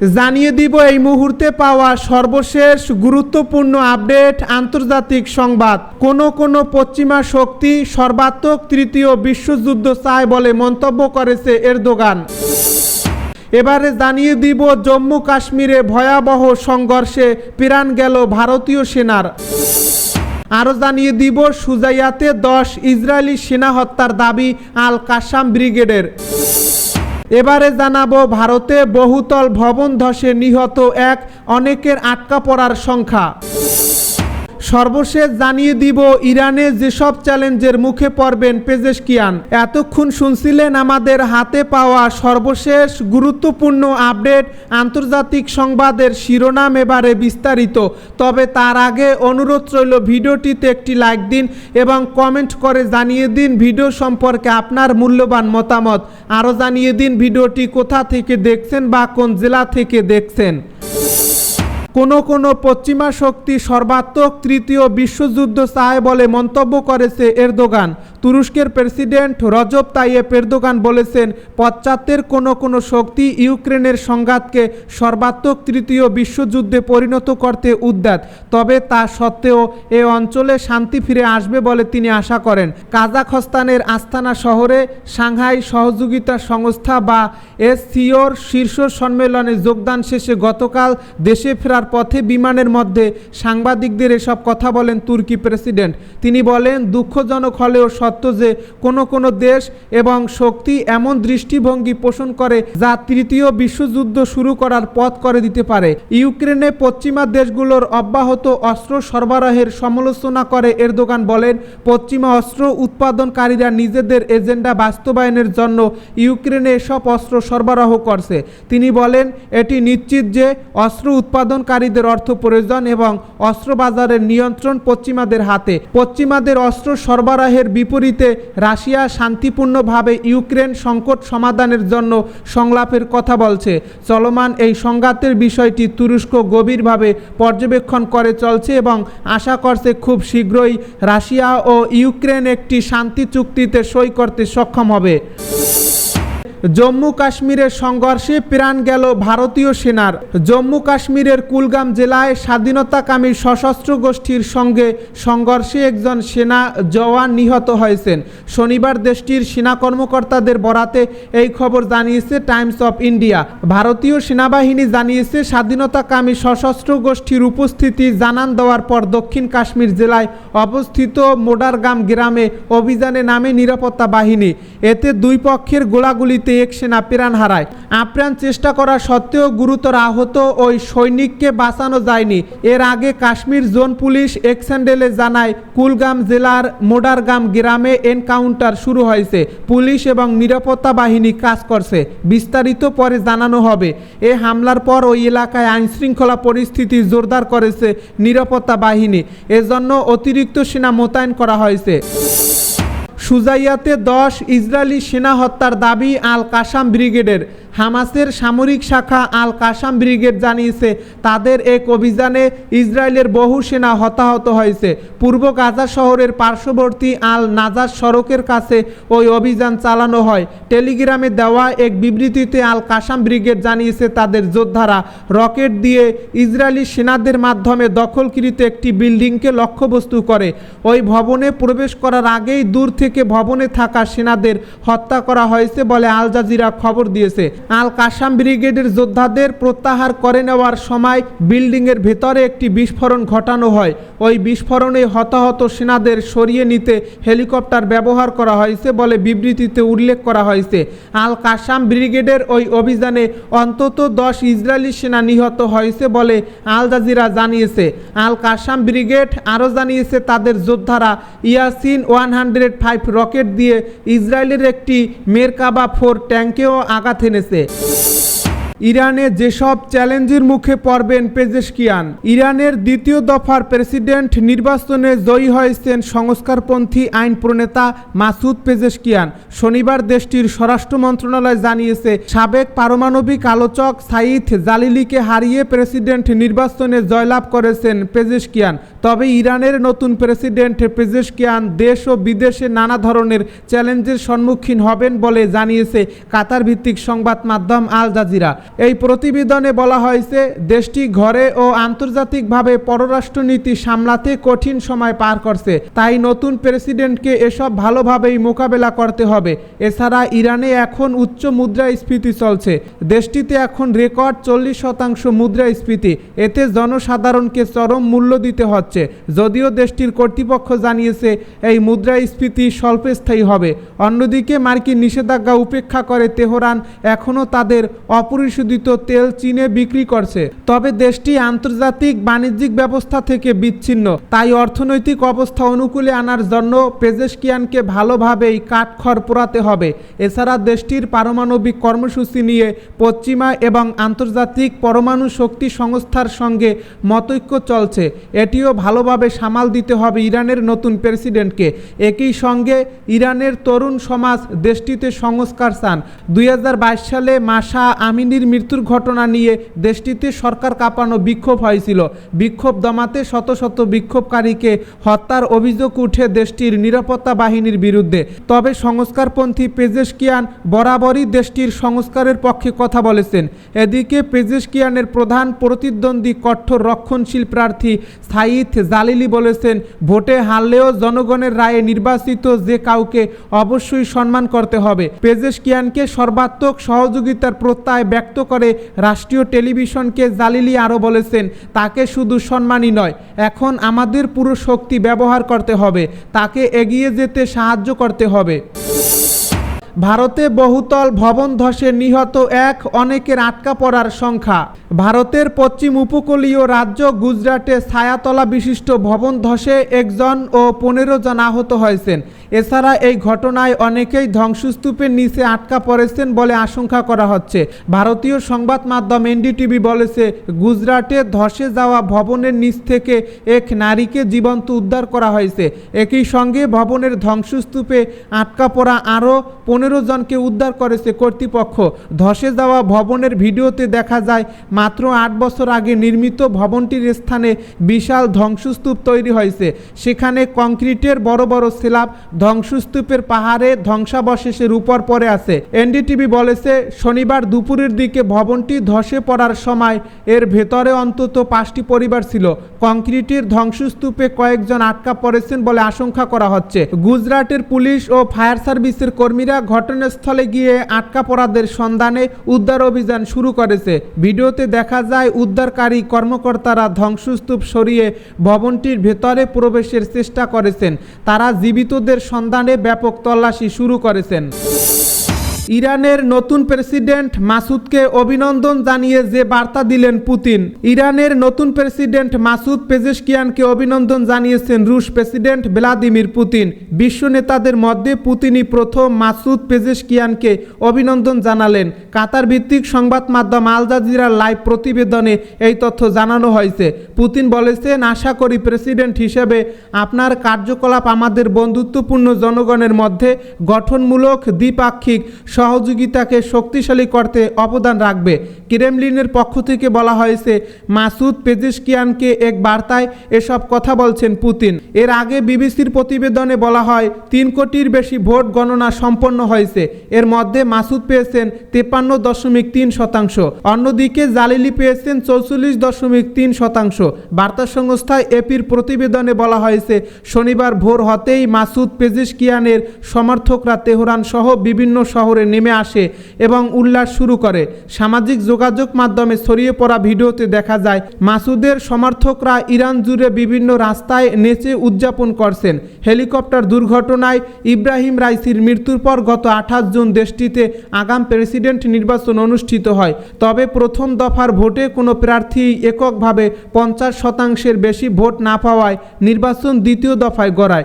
জানিয়ে দিব এই মুহূর্তে পাওয়া সর্বশেষ গুরুত্বপূর্ণ আপডেট আন্তর্জাতিক সংবাদ। কোন কোন পশ্চিমা শক্তি সর্বাত্মক তৃতীয় বিশ্বযুদ্ধ চায় বলে মন্তব্য করেছে এরদোগান। এবারে জানিয়ে দিব জম্মু কাশ্মীরে ভয়াবহ সংঘর্ষে প্রাণ গেল ভারতীয় সেনার। আরও জানিয়ে দিব সুজাইয়াতে দশ ইসরায়েলি সেনা হত্যার দাবি আল কাসাম ব্রিগেডের। এবারে জানাব ভারতে বহুতল ভবন ধসে নিহত এক অনেকের আটকা পড়ার সংখ্যা। সর্বশেষ জানিয়ে দিব, ইরানে যেসব চ্যালেঞ্জের মুখে পড়বেন পেজেশকিয়ান। এতক্ষণ শুনছিলেন আমাদের হাতে পাওয়া সর্বশেষ গুরুত্বপূর্ণ আপডেট আন্তর্জাতিক সংবাদের শিরোনাম এবারে বিস্তারিত। তবে তার আগে অনুরোধ রইল, ভিডিওটিতে একটি লাইক দিন এবং কমেন্ট করে জানিয়ে দিন ভিডিও সম্পর্কে আপনার মূল্যবান মতামত। আরও জানিয়ে দিন ভিডিওটি কোথা থেকে দেখছেন বা কোন জেলা থেকে দেখছেন। কোনো কোনো পশ্চিমা শক্তি সর্বাত্মক তৃতীয় বিশ্বযুদ্ধ চায় বলে মন্তব্য করেছে এরদোগান। তুরস্কের প্রেসিডেন্ট রজব তাইয়েপ এরদোগান বলেছেন, পশ্চাত্যের কোনো কোনো শক্তি ইউক্রেনের সংঘাতকে সর্বাত্মক তৃতীয় বিশ্বযুদ্ধে পরিণত করতে উদ্যাত, তবে তা সত্ত্বেও এ অঞ্চলে শান্তি ফিরে আসবে বলে তিনি আশা করেন। কাজাখস্তানের আস্তানা শহরে সাংহাই সহযোগিতা সংস্থা বা এসসিওর শীর্ষ সম্মেলনে যোগদান শেষে গতকাল দেশে ফেরার পথে বিমানের মধ্যে সাংবাদিকদের এসব কথা বলেন তুর্কি প্রেসিডেন্ট। তিনি বলেন, দুঃখজনক হলেও সত্য যে কোনো কোনো দেশ এবং শক্তি এমন দৃষ্টিভঙ্গি পোষণ করে যা তৃতীয় বিশ্বযুদ্ধ শুরু করার পথ করে দিতে পারে। ইউক্রেনে পশ্চিমা দেশগুলোর অব্যাহত অস্ত্র সরবরাহের সমালোচনা করে এরদোগান বলেন, পশ্চিমা অস্ত্র উৎপাদনকারীরা নিজেদের এজেন্ডা বাস্তবায়নের জন্য ইউক্রেনে এসব অস্ত্র সরবরাহ করছে। তিনি বলেন, এটি নিশ্চিত যে অস্ত্র উৎপাদনকারীদের অর্থ প্রয়োজন এবং অস্ত্র বাজারের নিয়ন্ত্রণ পশ্চিমাদের হাতে। পশ্চিমাদের অস্ত্র সরবরাহের বিপরীতে রাশিয়া শান্তিপূর্ণভাবে ইউক্রেন সংকট সমাধানের জন্য সংলাপের কথা বলছে। চলমান এই সংঘাতের বিষয়টি তুরস্ক গভীরভাবে পর্যবেক্ষণ করে চলছে এবং আশা করছে খুব শীঘ্রই রাশিয়া ও ইউক্রেন একটি শান্তি চুক্তিতে সই করতে সক্ষম হবে। জম্মু কাশ্মীরের সংঘর্ষে প্রাণ গেল ভারতীয় সেনার। জম্মু কাশ্মীরের কুলগাম জেলায় স্বাধীনতাকামী সশস্ত্র গোষ্ঠীর সঙ্গে সংঘর্ষে একজন সেনা জওয়ান নিহত হয়েছেন। শনিবার দেশটির সেনা কর্মকর্তাদের বরাতে এই খবর জানিয়েছে টাইমস অফ ইন্ডিয়া। ভারতীয় সেনাবাহিনী জানিয়েছে, স্বাধীনতাকামী সশস্ত্র গোষ্ঠীর উপস্থিতি জানান দেওয়ার পর দক্ষিণ কাশ্মীর জেলায় অবস্থিত মোডারগাম গ্রামে অভিযানে নামে নিরাপত্তা বাহিনী। এতে দুই পক্ষের গোলাগুলিতে এক সেনা প্রাণ হারায়। আপ্রাণ চেষ্টা করা সত্ত্বেও গুরুতর আহত ওই সৈনিককে বাঁচানো যায়নি। এর আগে কাশ্মীর জোন পুলিশ এক্সেন্ডেলে জানায়, কুলগাম জেলার মোডারগাম গ্রামে এনকাউন্টার শুরু হয়েছে। পুলিশ এবং নিরাপত্তা বাহিনী কাজ করছে। বিস্তারিত পরে জানানো হবে। এ হামলার পর ওই এলাকায় আইনশৃঙ্খলা পরিস্থিতি জোরদার করেছে নিরাপত্তা বাহিনী। এজন্য অতিরিক্ত সেনা মোতায়েন করা হয়েছে। সুজাইয়াতে দশ ইসরায়েলি সেনা হত্যার দাবি আল কাসাম ব্রিগেডের। হামাসের সামরিক শাখা আল কাসাম ব্রিগেড জানিয়েছে, তাদের এক অভিযানে ইসরায়েলের বহু সেনা হতাহত হয়েছে। পূর্ব গাজা শহরের পার্শ্ববর্তী আল নাজার সড়কের কাছে ওই অভিযান চালানো হয়। টেলিগ্রামে দেওয়া এক বিবৃতিতে আল কাসাম ব্রিগেড জানিয়েছে, তাদের যোদ্ধারা রকেট দিয়ে ইসরায়েলি সেনাদের মাধ্যমে দখলকৃত একটি বিল্ডিংকে লক্ষ্যবস্তু করে। ওই ভবনে প্রবেশ করার আগেই দূর থেকে ভবনে থাকা সেনাদের হত্যা করা হয়েছে বলে আল জাজিরা খবর দিয়েছে। আল কাসাম ব্রিগেডের যোদ্ধাদের প্রত্যাহার করে নেওয়ার সময় বিল্ডিংয়ের ভেতরে একটি বিস্ফোরণ ঘটানো হয়। ওই বিস্ফোরণে হতাহত সেনাদের সরিয়ে নিতে হেলিকপ্টার ব্যবহার করা হয়েছে বলে বিবৃতিতে উল্লেখ করা হয়েছে। আল কাসাম ব্রিগেডের ওই অভিযানে অন্তত দশ ইসরায়েলি সেনা নিহত হয়েছে বলে আল জাজিরা জানিয়েছে। আল কাসাম ব্রিগেড আরও জানিয়েছে, তাদের যোদ্ধারা Yasin one hundred five rocket দিয়ে ইসরায়েলের একটি মেরকাবা ফোর ট্যাঙ্কেও আঘাত এনেছে। で ইরানে যেসব চ্যালেঞ্জের মুখে পড়বেন পেজেশকিয়ান ইরানের দ্বিতীয় দফার প্রেসিডেন্ট নির্বাচনে জয়ী হয়েছেন সংস্কারপন্থী আইন প্রণেতা মাসুদ পেজেশকিয়ান শনিবার দেশটির স্বরাষ্ট্র মন্ত্রণালয় জানিয়েছে, সাবেক পারমাণবিক আলোচক সাইদ জালিলিকে হারিয়ে প্রেসিডেন্ট নির্বাচনে জয়লাভ করেছেন পেজেশকিয়ান তবে ইরানের নতুন প্রেসিডেন্ট পেজেশকিয়ান দেশ ও বিদেশে নানা ধরনের চ্যালেঞ্জের সম্মুখীন হবেন বলে জানিয়েছে কাতার ভিত্তিক সংবাদ মাধ্যম আল জাজিরা। এই প্রতিবেদনে বলা হয়েছে, দেশটি ঘরে ও আন্তর্জাতিকভাবে পররাষ্ট্রনীতি সামলাতে কঠিন সময় পার করছে। তাই নতুন প্রেসিডেন্টকে এসব ভালোভাবেই মোকাবেলা করতে হবে। এছাড়া ইরানে এখন উচ্চ মুদ্রাস্ফীতি চলছে। দেশটিতে এখন রেকর্ড চল্লিশ শতাংশ মুদ্রাস্ফীতি। এতে জনসাধারণকে চরম মূল্য দিতে হচ্ছে। যদিও দেশটির কর্তৃপক্ষ জানিয়েছে, এই মুদ্রাস্ফীতি স্বল্পস্থায়ী হবে। অন্যদিকে মার্কিন নিষেধাজ্ঞা উপেক্ষা করে তেহরান এখনও তাদের অপরিশোধিত তেল চীনে বিক্রি করছে। তবে দেশটি আন্তর্জাতিক বাণিজ্যিক ব্যবস্থা থেকে বিচ্ছিন্ন। তাই অর্থনৈতিক অবস্থা অনুকূলে আনার জন্য পেজেশকিয়ানকে ভালোভাবেই কাঠখড় পোড়াতে হবে। এছাড়া দেশটির পারমাণবিক কর্মসূচি নিয়ে পশ্চিমা এবং আন্তর্জাতিক পরমাণু শক্তি সংস্থার সঙ্গে মতৈক্য চলছে। এটিও ভালোভাবে সামাল দিতে হবে ইরানের নতুন প্রেসিডেন্টকে। একই সঙ্গে ইরানের তরুণ সমাজ দেশটিতে সংস্কার চান। দুই হাজার বাইশ সালে মাসা আমিনীর মৃত্যুর ঘটনা নিয়ে দেশটিতে সরকার কাঁপানো বিক্ষোভ হয়েছিল। বিক্ষোভ দমাতে শত শত বিক্ষোভকারীকে হত্যার অভিযোগ উঠে দেশটির নিরাপত্তা বাহিনীর বিরুদ্ধে। তবে সংস্কারপন্থী পেজেশকিয়ান বরাবরই দেশটির সংস্কারের পক্ষে কথা বলেছেন। এদিকে পেজেশকিয়ানের প্রধান প্রতিদ্বন্দ্বী কঠোর রক্ষণশীল প্রার্থী সাইদ জালিলি বলেছেন, ভোটে হারলেও জনগণের রায়ে নির্বাচিত যে কাউকে অবশ্যই সম্মান করতে হবে। পেজেশকিয়ানকে সর্বাত্মক সহযোগিতার প্রত্যয় ব্যক্ত করে। রাষ্ট্রীয় টেলিভিশনকে জালিলি আরও বলেছেন, তাকে শুধু সম্মানই নয়, এখন আমাদের পুরো শক্তি ব্যবহার করতে হবে, তাকে এগিয়ে যেতে সাহায্য করতে হবে। ভারতে বহুতল ভবন ধসে নিহত এক অনেকের আটকা পড়ার সংখ্যা। ভারতের পশ্চিম উপকূলীয় রাজ্য গুজরাটে ছায়াতলা বিশিষ্ট ভবন ধসে একজন ও পনেরো জন আহত হয়েছেন। এছাড়া এই ঘটনায় অনেকেই ধ্বংসস্তূপের নিচে আটকা পড়েছেন বলে আশঙ্কা করা হচ্ছে। ভারতীয় সংবাদ মাধ্যম এনডিটিভি বলেছে, গুজরাটে ধসে যাওয়া ভবনের নিচ থেকে এক নারীকে জীবন্ত উদ্ধার করা হয়েছে। একই সঙ্গে ভবনের ধ্বংসস্তূপে আটকা পড়া আরও পনেরো জনকে উদ্ধার করেছে কর্তৃপক্ষ। ধসে যাওয়া ভবনের ভিডিওতে দেখা যায়, মাত্র আট বছর আগে নির্মিত ভবনটির স্থানে বিশাল ধ্বংসস্তূপ তৈরি হয়েছে। সেখানে কংক্রিটের বড় বড় স্ল্যাব ধ্বংসস্তূপের পাহাড়ে ধ্বংসাবশেষের উপর পড়ে আছে। এনডিটিভি বলেছে, শনিবার দুপুরের দিকে ভবনটি ধসে পড়ার সময় এর ভেতরে অন্তত পাঁচটি পরিবার ছিল। কংক্রিটের ধ্বংসস্তূপে কয়েকজন আটকা পড়েছেন বলে আশঙ্কা করা হচ্ছে। গুজরাটের পুলিশ ও ফায়ার সার্ভিসের কর্মীরা ঘটনাস্থলে গিয়ে আটকা পড়াদের সন্ধানে উদ্ধার অভিযান শুরু করেছে। ভিডিওতে দেখা যায়, উদ্ধারকারী কর্মকর্তারা ধ্বংসস্তূপ সরিয়ে ভবনটির ভেতরে প্রবেশের চেষ্টা করেছেন। তারা জীবিতদের সন্ধানে ব্যাপক তল্লাশি শুরু করেছেন। ইরানের নতুন প্রেসিডেন্ট মাসুদকে অভিনন্দন জানিয়ে যে বার্তা দিলেন পুতিন। ইরানের নতুন প্রেসিডেন্ট মাসুদ পেজেশকিয়ানকে অভিনন্দন জানিয়েছেন রুশ প্রেসিডেন্ট ভ্লাদিমির পুতিন। বিশ্ব নেতাদের মধ্যে পুতিনই প্রথম মাসুদ পেজেশকিয়ানকে অভিনন্দন জানালেন। কাতার ভিত্তিক সংবাদ মাধ্যম আল জাজিরার লাইভ প্রতিবেদনে এই তথ্য জানানো হয়েছে। পুতিন বলেছেন, আশা করি প্রেসিডেন্ট হিসেবে আপনার কার্যকলাপ আমাদের বন্ধুত্বপূর্ণ জনগণের মধ্যে গঠনমূলক দ্বিপাক্ষিক সহযোগিতাকে শক্তিশালী করতে অবদান রাখবে। ক্রেমলিনের পক্ষ থেকে বলা হয়েছে, মাসুদ পেজেশকিয়ানকে এক বার্তায় এসব কথা বলছেন পুতিন। এর আগে বিবিসির প্রতিবেদনে বলা হয়, তিন কোটির বেশি ভোট গণনা সম্পন্ন হয়েছে। এর মধ্যে মাসুদ পেয়েছেন তেপান্ন দশমিক তিন শতাংশ, অন্যদিকে জালিলি পেয়েছেন চৌচল্লিশ দশমিক তিন শতাংশ। বার্তা সংস্থা এপির প্রতিবেদনে বলা হয়েছে, শনিবার ভোর হতেই মাসুদ পেজেশকিয়ানের সমর্থকরা তেহরান সহ বিভিন্ন শহরে নেমে আসে এবং উল্লাস শুরু করে। সামাজিক যোগাযোগ মাধ্যমে ছড়িয়ে পড়া ভিডিওতে দেখা যায়, মাসুদের সমর্থকরা ইরান জুড়ে বিভিন্ন রাস্তায় নেচে উদযাপন করছেন। হেলিকপ্টার দুর্ঘটনায় ইব্রাহিম রাইসির মৃত্যুর পর গত আঠাশ জুন দেশটিতে আগাম প্রেসিডেন্ট নির্বাচন অনুষ্ঠিত হয়। তবে প্রথম দফার ভোটে কোনো প্রার্থী এককভাবে পঞ্চাশ শতাংশের বেশি ভোট না পাওয়ায় নির্বাচন দ্বিতীয় দফায় গড়ায়।